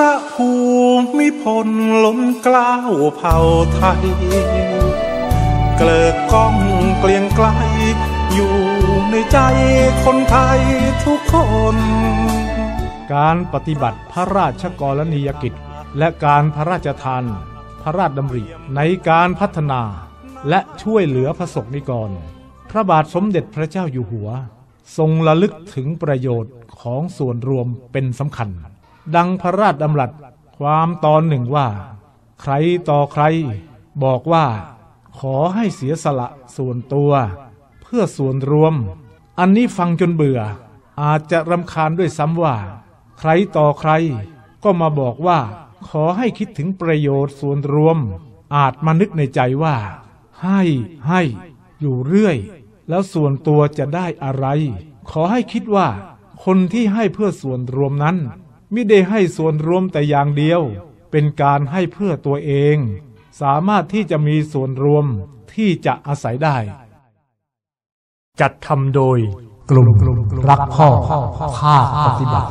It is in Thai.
ระภูมิพลล้นกล้าวเผ่าไทย เกลิกก้องเกลียงไกล อยู่ในใจคนไทยทุกคน การปฏิบัติพระราชกรณียกิจ และการพระราชทาน พระราชดำริในการพัฒนาและช่วยเหลือพระสงฆ์นิกร พระบาทสมเด็จพระเจ้าอยู่หัว ทรงระลึกถึงประโยชน์ของส่วนรวมเป็นสำคัญ ดังพระราชดำรัสความตอนหนึ่งว่า ใครต่อใคร บอกว่า ขอให้เสียสละส่วนตัว เพื่อส่วนรวม อันนี้ฟังจนเบื่อ อาจจะรำคาญด้วยซ้ำว่า ใครต่อใคร ก็มาบอกว่า ขอให้คิดถึงประโยชน์ส่วนรวม อาจมานึกในใจว่า ให้ให้ อยู่เรื่อย แล้วส่วนตัวจะได้อะไร ขอให้คิดว่า คนที่ให้เพื่อส่วนรวมนั้น มิได้ให้ส่วนรวมแต่อย่างเดียว เป็นการให้เพื่อตัวเอง สามารถที่จะมีส่วนรวมที่จะอาศัยได้ จัดทำโดยกลุ่มรักพ่อภาคปฏิบัติ